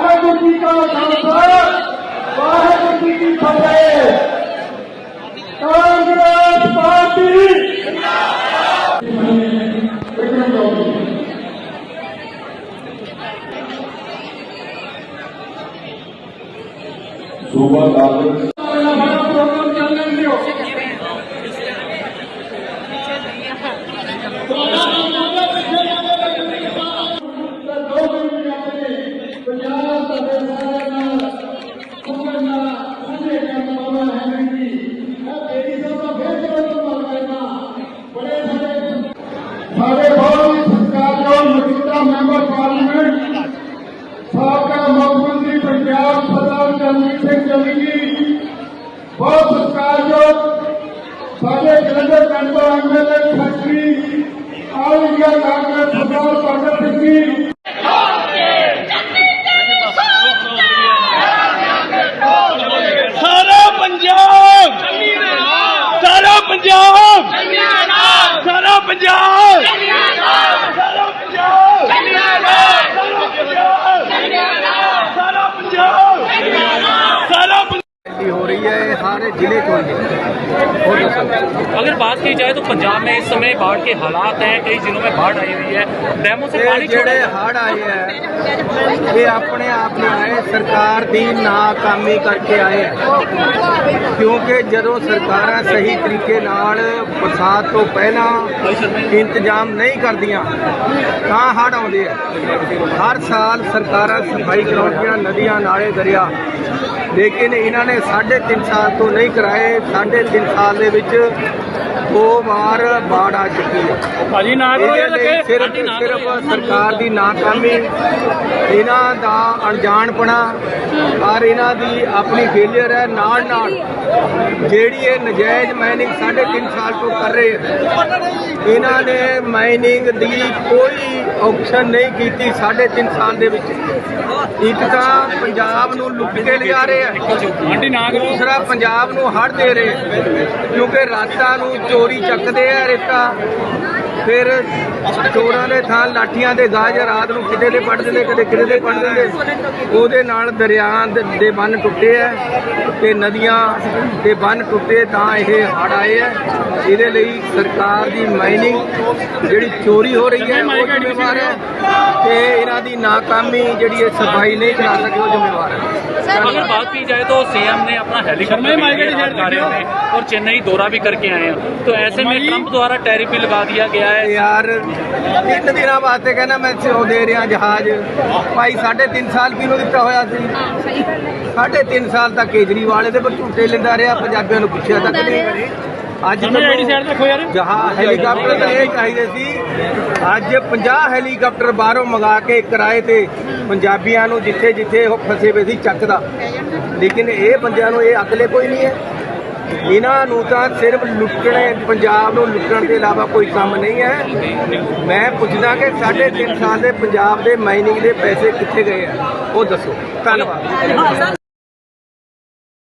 ਵਾਹਿਗੁਰੂ ਜੀ ਕਾ ਖਾਲਸਾ ਵਾਹਿਗੁਰੂ ਜੀ ਕੀ ਫਤਿਹ। ਕਾਂਗਰਸ ਪਾਰਟੀ। ਸੂਬਾ ਕਾਂਗਰਸ ਸਰਦਾਰ ਸਿੰਘ ਜਵੀ ਜੀ ਬਹੁਤ ਸਤਿਕਾਰਯੋਗ ਸਾਡੇ ਜਲੰਧਰ ਪਿੰਡ ਤੋਂ MLA factory all India Congress ਸਰਦਾਰ ਭਗਤ ਸਿੰਘ ਜੀ ਸਾਰਾ ਪੰਜਾਬ ਸਾਰਾ ਪੰਜਾਬ ਸਾਰਾ ਪੰਜਾਬ ਸਾਰਾ ਪੰਜਾਬ ਸਾਰਾ ਪੰਜਾਬ ਸਾਰਾ ਪੰਜਾਬ की हो रही है हर जिले को ही है। और ਦੱਸੋ अगर बात की जाए तो पंजाब में इस समय बाढ़ के हालात हैं कई जिलों में बाढ़ आई हुई है डैमों से ਇਹ पानी छोड़ा ਜਿਹੜੇ ਹੜ ਆਏ ਹੈ ਇਹ ਆਪਣੇ ਆਪ ਨਹੀਂ ਆਏ ਸਰਕਾਰ ਦੀ ਨਾਕਾਮੀ ਕਰਕੇ ਆਏ ਹੈ ਕਿਉਂਕਿ ਜਦੋਂ ਸਰਕਾਰਾਂ ਸਹੀ ਤਰੀਕੇ ਨਾਲ ਬਰਸਾਤ ਤੋਂ ਪਹਿਲਾਂ ਇੰਤਜ਼ਾਮ ਨਹੀਂ ਕਰਦੀਆਂ ਤਾਂ ਹੜ ਆਉਂਦੇ ਆ ਹਰ ਸਾਲ ਸਰਕਾਰਾਂ ਸਫਾਈ ਕਰਾਉਂਦੀਆਂ ਨਦੀਆਂ ਨਾਲੇ ਦਰਿਆ ਲੇਕਿਨ ਇਹਨਾਂ ਨੇ 3.5 ਸਾਲ ਤੋਂ ਨਹੀਂ ਕਰਾਏ 3.5 ਸਾਲ ਦੇ ਵਿੱਚ ਦੋ ਵਾਰ ਬਾੜ ਆ ਚੁੱਕੀ ਹੈ। ਭਾਜੀ ਨਾ ਇਹਦੇ ਲਈ ਸਿਰਫ ਸਿਰਫ ਸਰਕਾਰ ਦੀ ਨਾਕਾਮੀ ਇਹਨਾਂ ਦਾ ਅਣਜਾਣਪਣਾ ਔਰ ਇਹਨਾਂ ਦੀ ਆਪਣੀ ਫੇਲਿਅਰ ਹੈ ਨਾਲ ਨਾਲ। ਜਿਹੜੀ ਇਹ ਨਜਾਇਜ਼ ਮਾਈਨਿੰਗ 3.5 ਸਾਲ ਤੋਂ ਕਰ ਰਹੇ ਹੈ ਇਹਨਾਂ ਨੇ ਮਾਈਨਿੰਗ ਦੀ ਕੋਈ ਆਕਸ਼ਨ ਨਹੀਂ ਕੀਤੀ 3.5 ਸਾਲ ਦੇ ਵਿੱਚ। ਇੱਕ ਤਾਂ ਪੰਜਾਬ ਨੂੰ ਲੁੱਟ ਕੇ ਲਿਆ ਰਹੇ ਆ। ਦੂਸਰਾ ਪੰਜਾਬ ਨੂੰ ਹੜ ਦੇ ਰਹੇ। ਕਿਉਂਕਿ ਰਾਤਾਂ ਨੂੰ ਚੋਰੀ ਚੱਕਦੇ ਆ ਰੇਤਾ। ਫਿਰ ਚੋਰਾਂ ਦੇ ਥਾਂ ਲਾਠੀਆਂ ਦੇ ਗਾਜ ਰਾਤ ਨੂੰ ਕਿਤੇ ਦੇ ਪੱਟ ਦਿੰਦੇ ਕਦੇ ਕਿਤੇ ਦੇ ਪੱਟ ਦਿੰਦੇ ਉਹਦੇ ਨਾਲ ਦਰਿਆ ਦੇ ਦੇ ਬੰਨ ਟੁੱਟੇ ਆ ਤੇ ਨਦੀਆਂ ਦੇ ਬੰਨ ਟੁੱਟੇ ਤਾਂ ਇਹ ਹੜ ਆਏ ਆ ਇਹਦੇ ਲਈ ਸਰਕਾਰ ਦੀ ਮਾਈਨਿੰਗ ਜਿਹੜੀ ਚੋਰੀ ਹੋ ਰਹੀ ਹੈ ਉਹ ਜ਼ਿੰਮੇਵਾਰ ਹੈ ਤੇ ਇਹਨਾਂ ਦੀ ਨਾਕਾਮੀ ਜਿਹੜੀ ਇਹ ਸਫਾਈ ਨਹੀਂ ਕਰਾ ਸਕੇ ਉਹ ਜ਼ਿੰਮੇਵਾਰ ਹੈ अगर बात की जाए तो सीएम ने अपना हेलीकॉप्टर भी भेजा है कार्यों में और चेन्नई दौरा भी करके आए हैं तो ऐसे में ट्रंप द्वारा टैरिफ भी लगा दिया गया है ਯਾਰ। ਤਿੰਨ ਦਿਨਾਂ ਵਾਸਤੇ ਕਹਿੰਦਾ ਮੈਂ ਸਿਓ ਦੇ ਰਿਹਾ ਜਹਾਜ਼। ਭਾਈ 3.5 ਸਾਲ ਕਿਹਨੂੰ ਦਿੱਤਾ ਹੋਇਆ ਸੀ? ਸਾਢੇ ਤਿੰਨ ਸਾਲ ਤੱਕ ਕੇਜਰੀਵਾਲ ਇਹਦੇ ਪਰ ਝੂਟੇ ਲੈਂਦਾ ਰਿਹਾ ਪੰਜਾਬੀਆਂ ਨੂੰ ਪੁੱਛਿਆ ਤੱਕ ਨਹੀਂ ਅੱਜ ਆਈਡੀ ਸਾਈਡ ਦੇਖੋ ਯਾਰ? ਜਹਾਜ਼ ਹੈਲੀਕਾਪਟਰ ਤਾਂ ਇਹ ਚਾਹੀਦੇ ਸੀ। ਅੱਜ 50 ਹੈਲੀਕਾਪਟਰ ਬਾਹਰੋਂ ਮੰਗਾ ਕੇ ਕਿਰਾਏ ਤੇ ਪੰਜਾਬੀਆਂ ਨੂੰ ਜਿੱਥੇ ਜਿੱਥੇ ਉਹ ਫਸੇ ਹੋਏ ਸੀ ਚੱਕਦਾ ਲੇਕਿਨ ਇਹ ਬੰਦਿਆਂ ਨੂੰ ਇਹ ਅਕਲੇ ਕੋਈ ਨਹੀਂ ਹੈ। ਇਹਨਾਂ ਨੂੰ ਤਾਂ ਸਿਰਫ ਲੁੱਟਣੇ, ਪੰਜਾਬ ਨੂੰ ਲੁੱਟਣ ਦੇ ਇਲਾਵਾ ਕੋਈ ਕੰਮ ਨਹੀਂ ਹੈ। ਮੈਂ ਪੁੱਛਦਾ ਕਿ 3.5 ਸਾਲ ਦੇ ਪੰਜਾਬ ਦੇ ਮਾਈਨਿੰਗ ਦੇ ਪੈਸੇ ਕਿੱਥੇ ਗਏ ਆ? ਉਹ ਦੱਸੋ। ਧੰਨਵਾਦ।